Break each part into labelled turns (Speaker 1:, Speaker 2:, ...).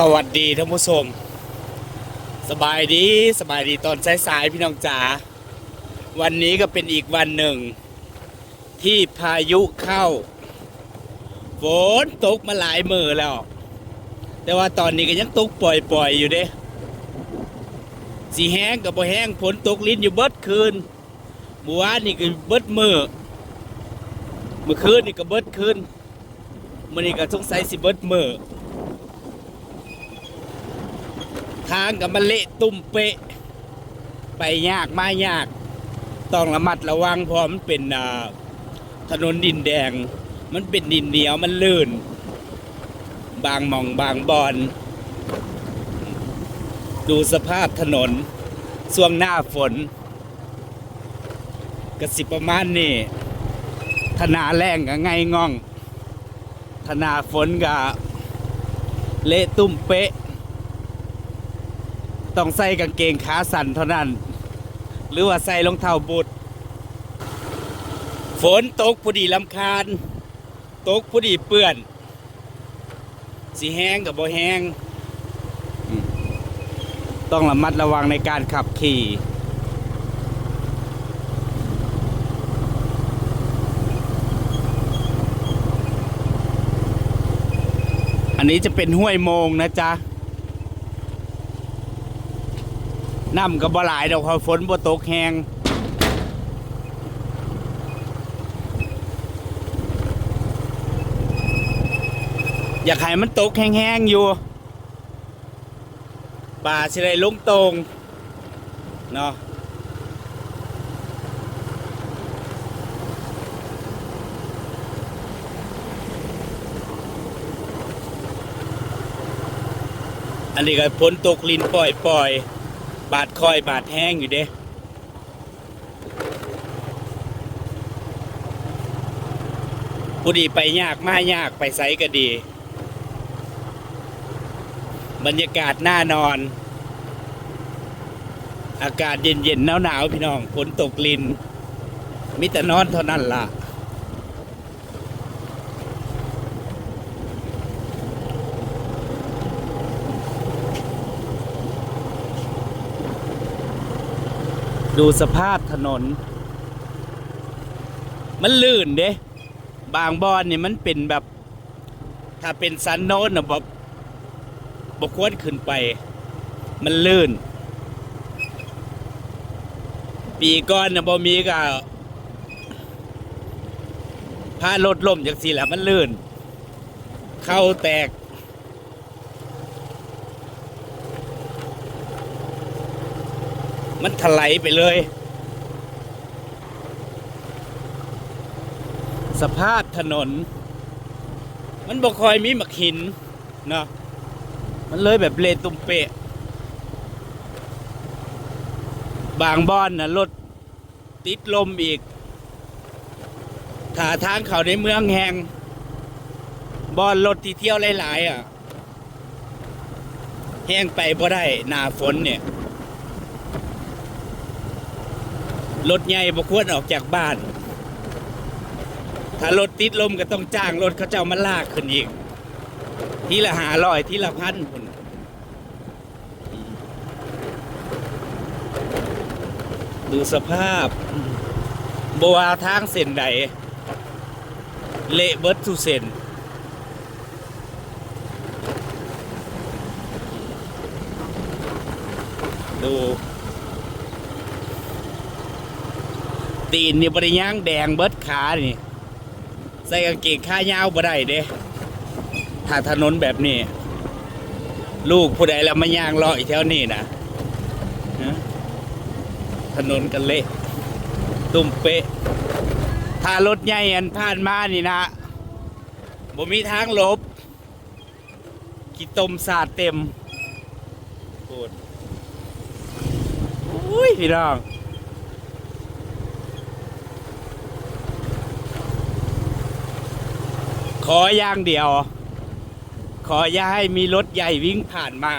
Speaker 1: สวัสดีท่านผู้ชม สบายดีสบายดีตอนสายๆพี่น้องจ๋าวันนี้ก็เป็นอีกวันหนึ่ง ที่พายุเข้าฝนตกมาหลายมือแล้ว แต่ว่าตอนนี้ก็ยังตกปล่อยๆอยู่เด้สีแห้งกับบ่แห้งฝนตกลิ้นอยู่เบิดคืนเมื่อวานนี่ก็เบิดมือเมื่อคืนนี่ก็เบิดคืนมื่อนี้ก็สงสัยสิเบิดมือ ทางกับมันเละตุ่มเปะ ไปยากมายาก ต้องระมัดระวังเพราะมันเป็นถนนดินแดง มันเป็นดินเหนียวมันลื่น บางหมองบางบอน ดูสภาพถนนช่วงหน้าฝนกระสิประมาณนี้ถนาแรงก็ไงง่องถนาฝนก็เละตุ่มเป๊ะ ต้องใส่กางเกงขาสั้นเท่านั้น หรือว่าใส่รองเท้าบูทฝนตกพอดีลำคาญ ตกพอดีเปื้อน สีแห้งกับบ่แห้ง ต้องระมัดระวังในการขับขี่อันนี้จะเป็นห้วยโมงนะจ๊ะ น้ำก็บ่หลายดอกเพราะฝนบ่ตกแหงอยากให้มันตกแห้งๆอยู่ป่าสิได้ลงตรงเนาะอันนี้ก็ฝนตกลินปล่อยปล่อยๆ บาดคอยบาดแห้งอยู่เด้ผู้ดีไปยากมายากไปไสก็ดี บรรยากาศน่านอน อากาศเย็นๆหนาวๆพี่น้องฝนตกลินมิแต่นอนเท่านั้นล่ะ ดูสภาพถนน มันลื่นเด้ บางบอนเนี่ยมันเป็นแบบ ถ้าเป็นสันโนนนะบบบกควรขึ้นไป มันลื่น ปีก่อนนะบ่มีก็พารถล่มจากสิแหละมันลื่น เข้าแตก มันถลายไปเลย สภาพถนน มันบ่คอยมีหมักหินเนาะมันเลยแบบเลนตุ่มเปะ บางบ้อนนะรถติดลมอีกถ้าทางเขาในเมืองแหงบอนรถที่เที่ยวหลาย ๆ อะ แห้งไปบ่ได้หนาฝนเนี่ย รถใหญ่บ่ควรออกจากบ้าน ถ้ารถติดลมก็ต้องจ้างรถเขาเจ้ามาลากขึ้นอีก ทีละหาร้อยทีละพันพุ่นดูสภาพบัวาทางเส้นใด เละเบิดทุเส้นดู ตีนนี่บริย่างแดงเบิดขานี่ ใส่กางเกงขายาวบ่ได้เด้ถ้าถนนแบบนี้ ลูกผู้ใดแล้วมาย่างเลาะอีกแถวนี้นะถนนกันเละตุ่มเป๊ะถ้ารถใหญ่อันผ่านมานี่นะบ่มีทางหลบขี้ตมสาดเต็มโคตรอุ้ยพี่น้อง ขออย่างเดียว ขออย่าให้มีรถใหญ่วิ่งผ่านมา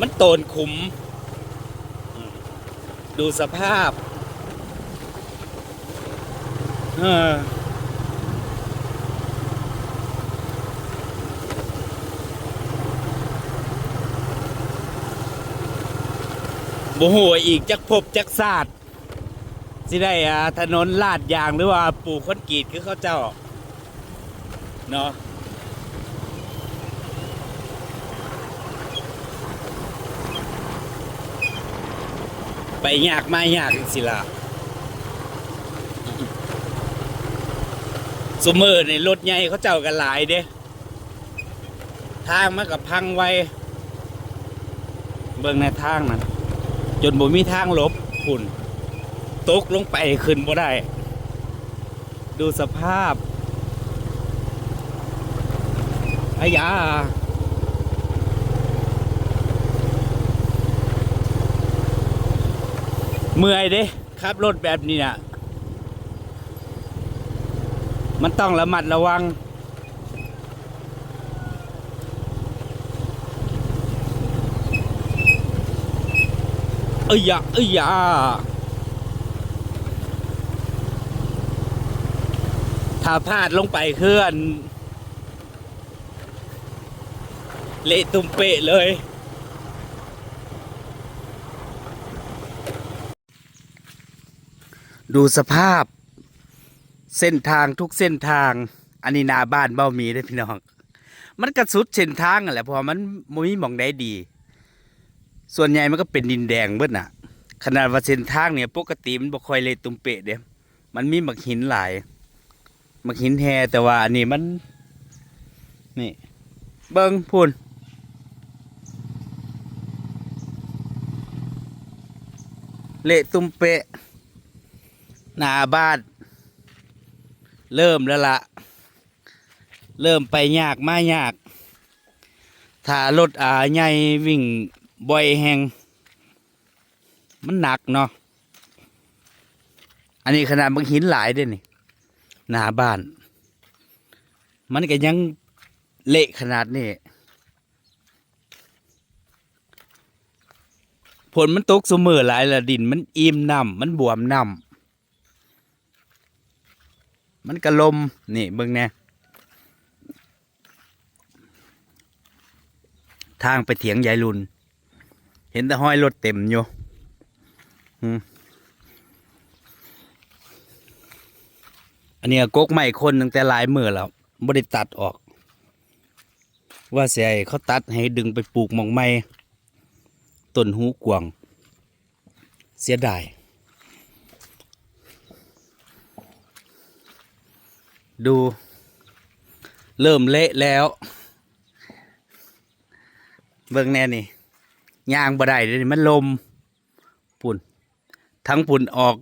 Speaker 1: มันโตนขุม ดูสภาพ เออโอ้โหอีกจักพบจักศาสตร์ สิได้อ่าถนนลาดยางหรือว่าปลูกคอนกรีตคือเขาเจ้าเนาะไปยากมายากสิล่ะสมมือในรถใหญ่เขาเจ้ากันหลายเด้ ทางมันกับพังไวเบิ่งในทางนั้นจนบ่มีทางลบพุ่น ตกลงไปขึ้นบ่ได้ ดูสภาพอายาเมื่อยเด้ขับรถแบบนี้น่ะ มันต้องระมัดระวัง เอ้ยยะเอ้ยยะ ถ้าพลาดลงไปเคลื่อน เละตุ้มเปะเลย ดูสภาพ เส้นทางทุกเส้นทาง อันนี้นาบ้านเบ้ามีได้พี่น้อง มันกระสุดเส้นทางอะแหละเพราะมันมุ้ยมองได้ดี ส่วนใหญ่มันก็เป็นดินแดงเบิดน่ะ ขนาดว่าเส้นทางเนี่ยปกติมันบ่ค่อยเลยตุ่มเปะเด้มันมีหมักหินหลาย มักหินแฮแต่ว่าอันนี้มัน นี่ เบิ่งพูนเละตุ่มเปะ หนาบ้านเริ่มแล้วละเริ่มไปยากมายาก ถ้ารถอาใหญ่วิ่งบ่อยแหงมันหนักเนาะ อันนี้ขนาดบางหินหลายด้วยนี่ หน้าบ้าน มันก็ยังเละขนาดนี้ผลมันตกเสมอหลายละดิน มันอิ่มน้ำมันบวมน้ำมันกระลม นี่เบิ่งแน่ทางไปเถียงยายรุน เห็นแต่ห้อยรถเต็มอยู่อืม อันนี้กกใหม่คนตั้งแต่หลายมือแล้วบ่ได้ตัดออก ว่าเสียเขาตัดให้ดึงไปปลูกหมองใหม่ต้นหูกวาง เสียดายดู เริ่มเละแล้ว เบิ่งแน่นี่ยางบ่ได้เลยมันลมปุ่น ทั้งปุ่นออก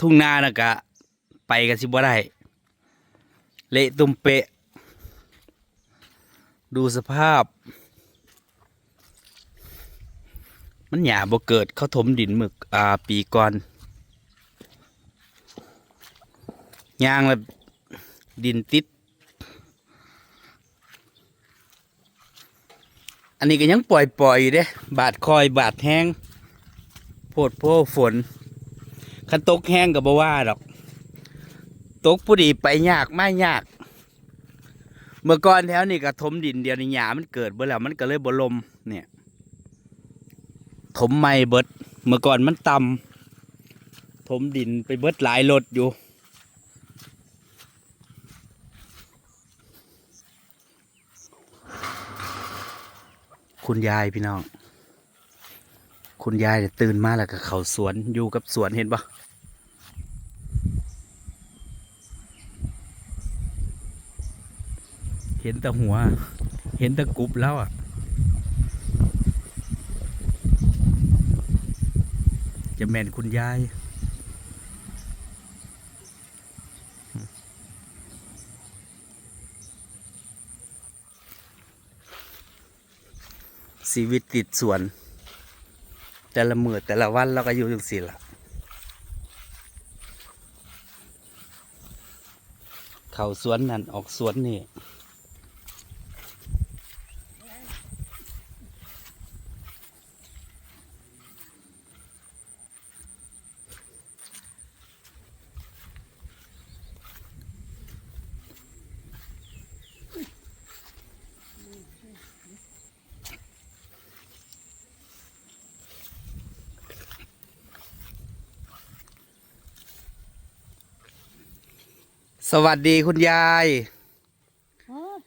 Speaker 1: ทุ่งนานะกะ ไปกันสิบ่ได้ เละตุ่มเปะ ดูสภาพ มันหยาบ่เกิดเขาถมดินหมึกอ่าปีก่อนยางแล้วดินติด อันนี้ก็ยังปล่อยปล่อยอยู่เด้ บาดคอยบาดแห้งโพดโพฝนคันตกแห้งกับบ่ว่าดอก ตกผู้ดีไปยากไม่ยาก เมื่อก่อนแถวนี้ก็ถมดินเดียวในหยามันเกิดเบ่อแล้วมันก็เลยบ่ลมเนี่ยถมไม่เบิด เมื่อก่อนมันต่ำถมดินไปเบิดหลายรถอยู่ คุณยายพี่น้อง คุณยายเนี่ยตื่นมาแล้วก็เขาสวนอยู่กับสวนเห็นปะ เห็นแต่หัว เห็นแต่กรุบแล้วอะ จะแม่นคุณยายชีวิตติดสวน แต่ละมือแต่ละวันเราก็อยู่อย่างสิละเขาสวนนั่นออกสวนนี่ สวัสดีคุณยาย
Speaker 2: โอ้ย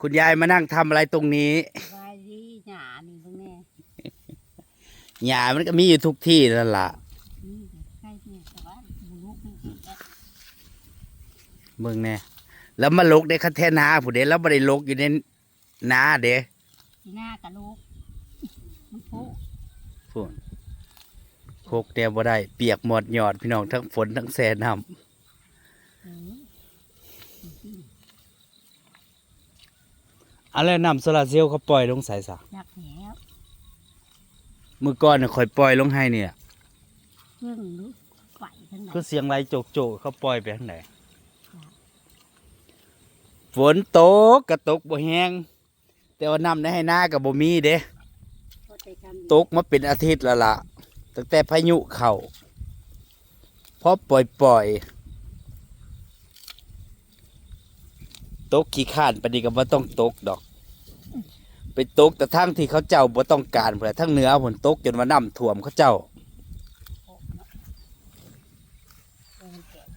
Speaker 1: คุณยายมานั่งทำอะไรตรงนี้
Speaker 2: สบายดีหยานี่ตรงนี้
Speaker 1: หญ้ามันก็มีอยู่ทุกที่นั่นล่ะ
Speaker 2: นี่ใกล้เนี่ยแต่ว่าบุลุกนี่สิแก
Speaker 1: เบิ่งแน่แล้วมาลกได้คันแท่นาผู้เดแล้วบ่ได้ลกอยู่ในนาเด้
Speaker 2: ที่หน้ากับลูกมันโผล่
Speaker 1: พูนโคกแต่บ่ได้ เปียกหมดหยอดพี่น้องทั้งฝนทั้งแสน้
Speaker 2: เออำ
Speaker 1: อะไรน้ำโซลาร์เซลล์เขาปล่อยลงสายสา
Speaker 2: อยากแล้ว
Speaker 1: มือก่อนน่ะค่อยปล่อยลงให้เนี่ย
Speaker 2: เครื่องรู้ไหวทั้งไหน
Speaker 1: ก็เสียงไรโจกโจกๆเขาปล่อยไปทางไหนฝนตกกระตกบ่แห้งแต่ว่าน้ำในให้หน้ากับบ่มีเด้
Speaker 2: พอใจทำ
Speaker 1: ตกมาเป็นอาทิตย์แล้วล่ะตั้งแต่พายุเข้าพอปล่อยปล่อย ตกขี้ข้านปานนี้ก็บ่ต้องตกดอก ไปตกแต่ทั้งที่เขาเจ้าบ่ต้องการเพื่อทั้งเหนือฝนตกจนว่าน้ำท่วมเขาเจ้า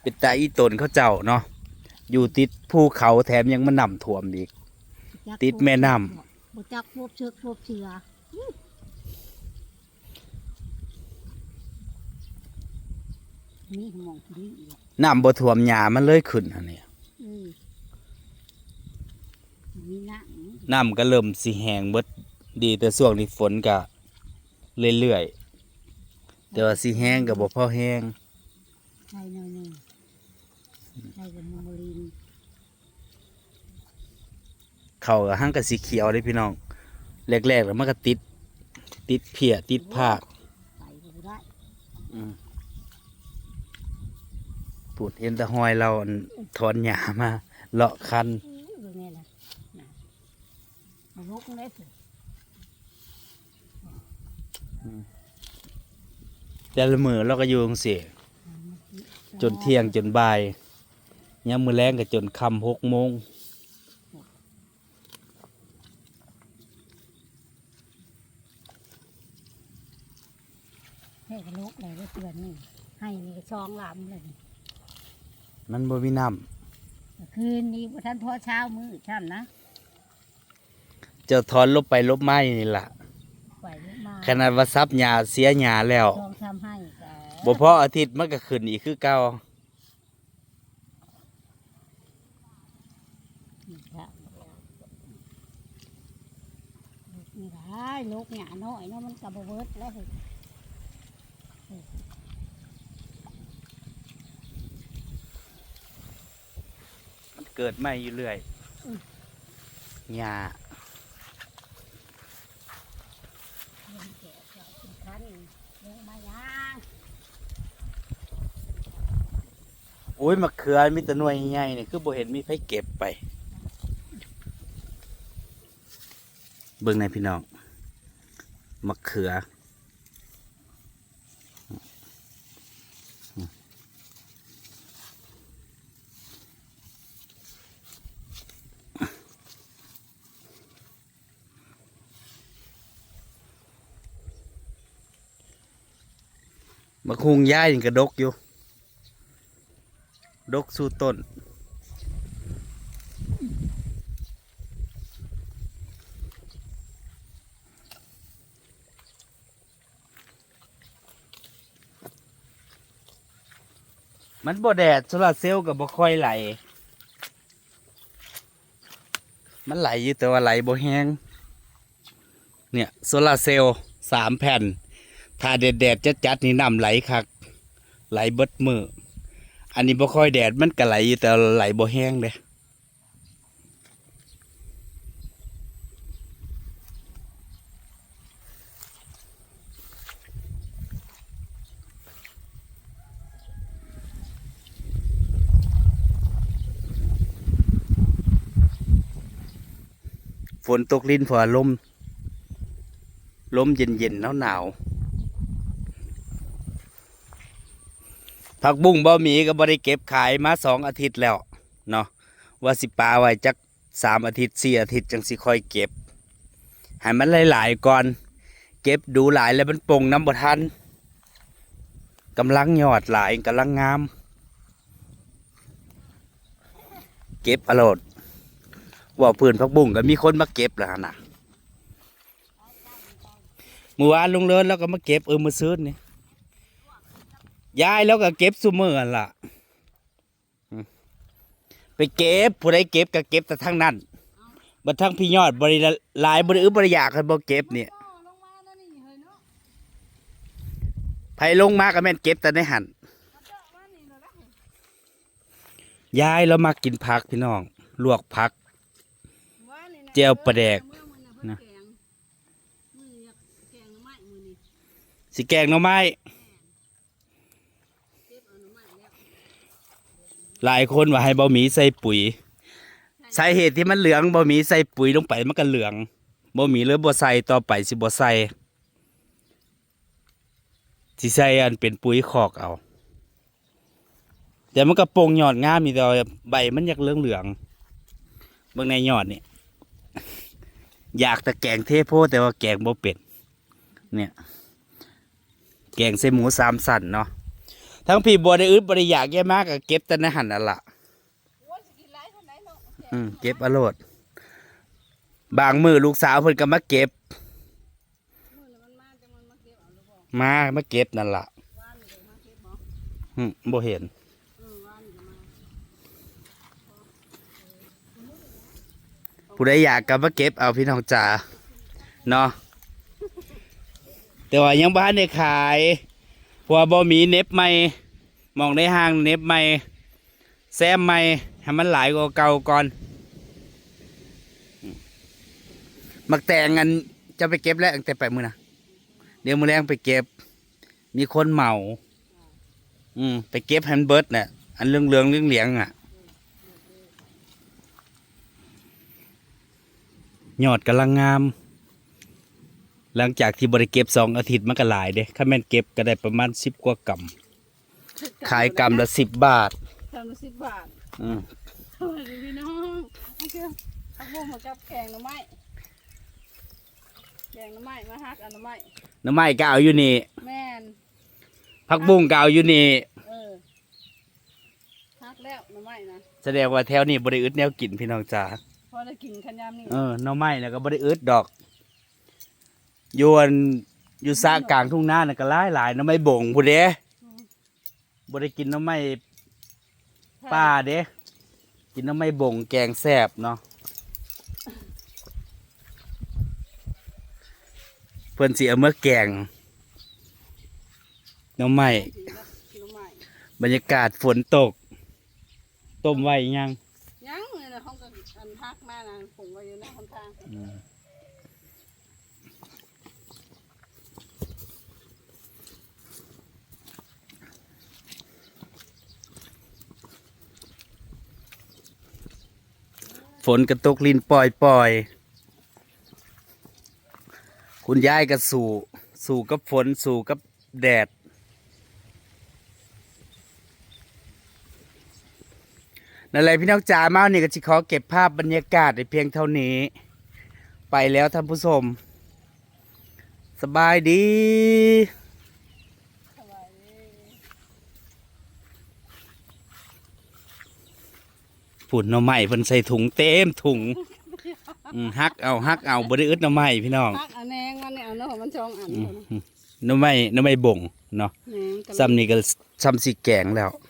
Speaker 1: เป็นตาอีตนเขาเจ้าเนาะอยู่ติดภูเขาแถมยังมาน้ำท่วมอีก ติดแม่น้
Speaker 2: บุจักพวบเชือกพวบเชือนี่หมองที่นี่อีก
Speaker 1: น้ำบ่ท่วมหญ้ามันเลยขึ้นอันนี้
Speaker 2: อื มมีหน้า
Speaker 1: น้ำก็เริ่มสิแห้งเบิดดีแต่ช่วงนี้ฝนก็เรื่อยๆแต่ว่าสิแห้งก็บ่พอแห้ง
Speaker 2: ใช่หน่อยหนึ่งใช่กับโมโมลิน
Speaker 1: เขาก็หั่งก็สีเขียวเลยพี่น้องแรกๆแล้วมันก็ติด ติดเพียติดภาค
Speaker 2: ไปก็บ่ได้
Speaker 1: ปูดเห็นแตะหอยเราอันถอนหญ้ามาเลาะคัน
Speaker 2: อื้อตรงนี้นะน่ะเอา ลุกเลยสิ
Speaker 1: แต่ละมือเราก็อยู่จังซี่จนเที่ยงจนบ่ายยามมื้อแลงก็จนค่ำหกโมง
Speaker 2: ให้กระลุกเลยได้เตือนนี่ให้นี่ก็ช่องลำเลย
Speaker 1: มันบ่มีน้ำ
Speaker 2: นี่คืนนี้บ่ท่านพ่อเช้ามือท่านนะ
Speaker 1: เจ้าถอนลบไปลบมาอยู่นี่ล่ะ
Speaker 2: ไหวลุกมา
Speaker 1: ขนาดว่าซับหญ้าเสียหญ้าแล้ว
Speaker 2: ช่องทำให้ก็
Speaker 1: บ่พออาทิตย์มันก็ขึ้นอีกคือเก่า
Speaker 2: นี่ครับลุกนี่ได้ลุกหยาน้อยเนาะมันกับบเวิร์ดแล้วสิ
Speaker 1: มันเกิดใหม่อยู่เรื่อยหญ้า
Speaker 2: เลี้ยงแกะก็สิน คันลงมายาง
Speaker 1: โอ้ยมะเขือมีแต่หน่วยใหญ่เนี่ยคือบ่เห็นมีไผเก็บไป เบิ่งในพี่น้องมะเขือ คุงย่ายยังกระดกอยู่ ดกสู่ต้นมันบ่แดดโซลาร์เซลล์กับบ่ค่อยไหล มันไหลอยู่แต่ว่าไหลบ่แห้ง เนี่ยโซลาร์เซลล์สามแผ่น ถ้าแดดแดดจัดจัดๆนี่น้ำไหลคัก ไหลเบิดมืออันนี้บ่ค่อยแดดมันก็ไหลอยู่แต่ไหลบ่แห้งเด้ฝนตกลิ้นพอลม ลมเย็นเย็นหนาวหนาวๆ ผักบุ้งบ่มีก็บ่ได้เก็บขายมาสองอาทิตย์แล้วเนาะว่าสิปาไว้จักสามอาทิตย์สี่อาทิตย์จังสิค่อยเก็บให้มันหลายๆก่อน เก็บดูหลายแล้วมันปงน้ำบ่ทันกำลังยอดหลายกำลังงาม เก็บอรดว่าพื้นพักบุ้งก็มีคนมาเก็บแล้วนะเมื่อวานลุงเลิศแล้วก็มาเก็บเออมาซื้อนี่ ยายแล้วก็เก็บซุมือหั่นล่ะ ไปเก็บผู้ใดเก็บก็เก็บแต่ทั้งนั้นบัดทั้งพี่ยอดบริหลายบริอึบบริยากคันบ่เก็บเนี่ย
Speaker 2: ลงมาแล้วนี่เฮ้ยเนาะ
Speaker 1: ไผลงมาก็แม่นเก็บแต่ในหัน
Speaker 2: มาเจาะมานี่เลยละ
Speaker 1: ยายเรามากินผักพี่น้อง ลวกผักเจียวปลาแดก
Speaker 2: สิแกงน้อยากแกงหน่อไม้มื้อนี้
Speaker 1: สิแกงหน่อไม้
Speaker 2: เก็บเอาหน่อไม้แล้ว
Speaker 1: หลายคนว่าให้เบะหมี่ใส่ปุ๋ยสาเหตุที่มันเหลืองบะหมี่ใส่ปุ๋ยลงไปมันก็เหลืองบะหมี่เลยบ่ใส่ต่อไปสิบ่ใส่สิใส่อันเป็นปุ๋ยคอกเอาแต่มันก็โปร่งยอดงามนี่แต่ว่าใบมันอยากเหลืองเหลืองๆเบิ่งในยอดนี่อยากแต่แกงเทโพแต่ว่าแกงบ่เป็ดเนี่ย แกงใส่หมูสามสันเนาะ ทั้งพี่บัวได้อึดบริยากแย่มากก็เก็บแต่ในหันนั่ะ
Speaker 2: ล่ะ
Speaker 1: อืมเก็บอรรถบางมือลูกสาวเพิ่นก็มาเก็บ
Speaker 2: มามาเก็บ
Speaker 1: นั่นละ
Speaker 2: ว่านนี่เดี๋ยวมาเก็บบ่
Speaker 1: อืมบ่เห็น
Speaker 2: เออว่าก็มา
Speaker 1: ผู้ใดอยากก็มาเก็บเอาพี่น้องจ๋าเนาะแต่ว่ายังบ้านได้ขาย พราะว่าบ่มีเน็บใหม่มองในห้างเน็บใหม่แซมใหม่ให้มันหลายกว่าเก่าก่อนมักแต่งกันจะไปเก็บแล้วตั้งแต่ไปมือนะเดี๋ยวมือแรงไปเก็บ มีคนเหมา อืมไปเก็บแฮนเบิร์ดเนี่ยอันเรื่องเรืองเรื่องเหลียงอะยอดกำลังงาม หลังจากที่บริเก็บสองอาทิตย์มันก็หลายเด้ข้าแม่นเก็บก็ได้ประมาณสิบกว่ากำขายกำละสิบบาท
Speaker 2: ทำละสิบบาท
Speaker 1: อืม
Speaker 2: สวัสดีพี่น้องโอเคเอาพวกมากับแกงหน่อไม้แกงหน่อไม้มาฮักเอันหน่อไม้
Speaker 1: หน้ำไม้ก็เอาอยู่นี่
Speaker 2: แม่น
Speaker 1: ผักบุ้งก็เอาอยู่นี่
Speaker 2: เออฮักแล้วหน่อไม้นะ
Speaker 1: แสดงว่าแถวนี้บริอึดแนวกินพี่น้องจ๋า
Speaker 2: พอได้กินขันยามนี่
Speaker 1: เออหน้ำไม้แล้วก็บริอึดดอกอ ยวนอยู่ซากลางทุ่งนาน่ะก็หลายหลายๆหน้ำไม้บ่งผู้เด้บริกินหน้ำไม้ป้าเด้กินน้ำไม่บ่งแกงแซบเนาะเพิ่นสิเอาเมื่อแกงน้ำไม่
Speaker 2: หน่อไม้
Speaker 1: บรรยากาศฝนตก ต้มไว้ยัง
Speaker 2: ยังเลยนะห้องก็อันฮักมานะผมไว้อยู่ในคนทาง
Speaker 1: ฝนกระตกลินปล่อยปล่อย คุณยายก็สู่ สู่กับฝนสู่กับแดด นั่นแหละพี่น้องจ๋ามาเนี่ยก็จะขอเก็บภาพบรรยากาศในเพียงเท่านี้ ไปแล้วท่านผู้ชม สบายดี
Speaker 2: สบายดี
Speaker 1: ผุดหน่อไม้เพิ่นใส่ถุงเต็มถุงอืมฮักเอาฮักเอาบริอึดหน่อไม้พี่น้อง
Speaker 2: ฮักอันแนงมันเนี่ยเอาเนาะมันจองอัน
Speaker 1: อื
Speaker 2: เนาะ
Speaker 1: มหน่อไม้หน่อไม้บ่งเนาะ
Speaker 2: แหนงกะ
Speaker 1: ซ้ำนี่ก็ซ้ำสีแกงแล้ว
Speaker 2: แ